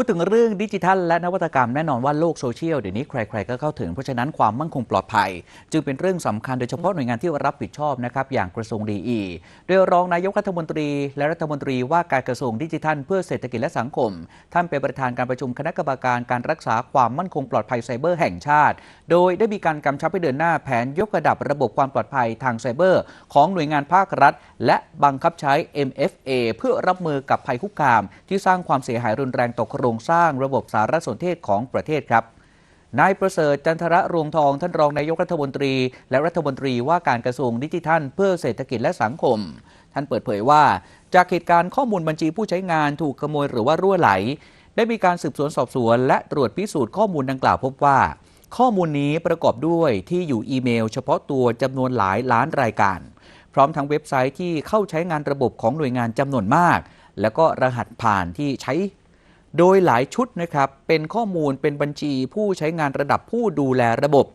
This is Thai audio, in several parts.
พูดถึงเรื่องดิจิทัลและนวัตกรรมแน่นอนว่าโลกโซเชียลเดี๋ยวนี้ใครๆก็เข้าถึงเพราะฉะนั้นความมั่นคงปลอดภัย จึงเป็นเรื่องสำคัญโดยเฉพาะหน่วยงานที่รับผิดชอบนะครับอย่างกระทรวงดีอีโดยรองนายกรัฐมนตรี และรัฐมนตรีว่าการกระทรวงดิจิทัล เพื่อเศรษฐกิจและสังคม ท่านเป็นประธานการประชุมคณะกรรมการการรักษาความมั่นคงปลอดภัยไซเบอร์แห่งชาติ โดยได้มีการกำชับให้เดินหน้าแผนยกระดับระบบความปลอดภัยทางไซเบอร์ ของหน่วยงานภาครัฐ และบังคับใช้ MFA เพื่อรับมือกับภัยคุกคาม ที่สร้างความเสียหายรุนแรงต่อครงสร้างระบบสารสนเทศของประเทศครับนายประเสริฐจันทระรวงทองท่านรองนายกรัฐมนตรี และรัฐมนตรีว่าการกระทรวงดิจิทัล เพื่อเศรษฐกิจและสังคม ท่านเปิดเผยว่า จากเหตุการณ์ข้อมูลบัญชีผู้ใช้งานถูกขโมยหรือว่ารั่วไหล ได้มีการสืบสวนสอบสวน และตรวจพิสูจน์ข้อมูลดังกล่าวพบว่า ข้อมูลนี้ประกอบด้วยที่อยู่อีเมล เฉพาะตัวจำนวนหลายล้านรายการ พร้อมทั้งเว็บไซต์ที่เข้าใช้งานระบบของหน่วยงานจำนวนมาก แล้วก็รหัสผ่านที่ใช้ โดยหลายชุดนะครับเป็นข้อมูลเป็นบัญชีผู้ใช้งานระดับผู้ดูแลระบบ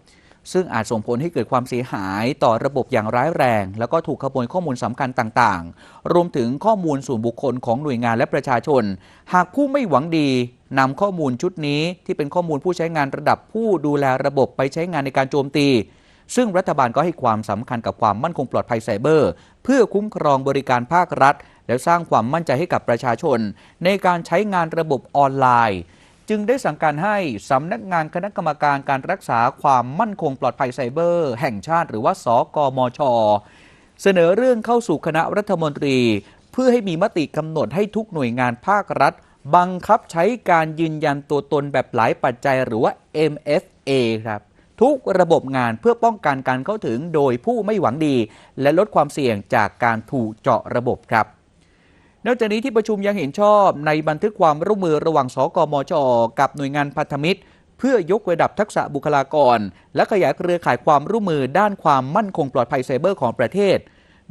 ซึ่งอาจส่งผลให้เกิดความเสียหายต่อระบบอย่างร้ายแรง แล้วก็ถูกขโมยข้อมูลสำคัญต่างๆ รวมถึงข้อมูลส่วนบุคคลของหน่วยงานและประชาชน หากผู้ไม่หวังดีนำข้อมูลชุดนี้ที่เป็นข้อมูลผู้ใช้งานระดับผู้ดูแลระบบไปใช้งานในการโจมตี ซึ่งรัฐบาลก็ให้ความสำคัญกับความมั่นคงปลอดภัยไซเบอร์ เพื่อคุ้มครองบริการภาครัฐ และสร้างความมั่นใจให้กับประชาชน ในการใช้งานระบบออนไลน์ จึงได้สั่งการให้สำนักงานคณะกรรมการการรักษาความมั่นคงปลอดภัยไซเบอร์ แห่งชาติ หรือว่าสกมช เสนอเรื่องเข้าสู่คณะรัฐมนตรี เพื่อให้มีมติกำหนดให้ทุกหน่วยงานภาครัฐ บังคับใช้การยืนยันตัวตนแบบหลายปัจจัยหรือว่า MFA ครับทุกระบบงานเพื่อป้องกันการเข้าถึงโดยผู้ไม่หวังดี และลดความเสี่ยงจากการถูกเจาะระบบครับ นอกจากนี้ที่ประชุมยังเห็นชอบในบันทึกความร่วมมือระหว่างสกมชกับหน่วยงานพันธมิตร เพื่อยกระดับทักษะบุคลากร และขยายเครือข่ายความร่วมมือด้านความมั่นคงปลอดภัยไซเบอร์ของประเทศ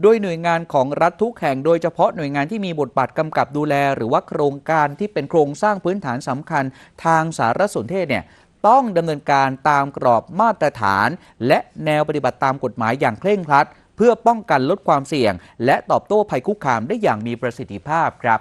โดยหน่วยงานของรัฐทุกแห่งโดยเฉพาะหน่วยงานที่มีบทบาทกำกับดูแล หรือว่าโครงการที่เป็นโครงสร้างพื้นฐานสำคัญทางสารสนเทศเนี่ยต้องดำเนินการตามกรอบมาตรฐาน และแนวปฏิบัติตามกฎหมายอย่างเคร่งครัดเพื่อป้องกันลดความเสี่ยง และตอบโต้ภัยคุกคามได้อย่างมีประสิทธิภาพครับ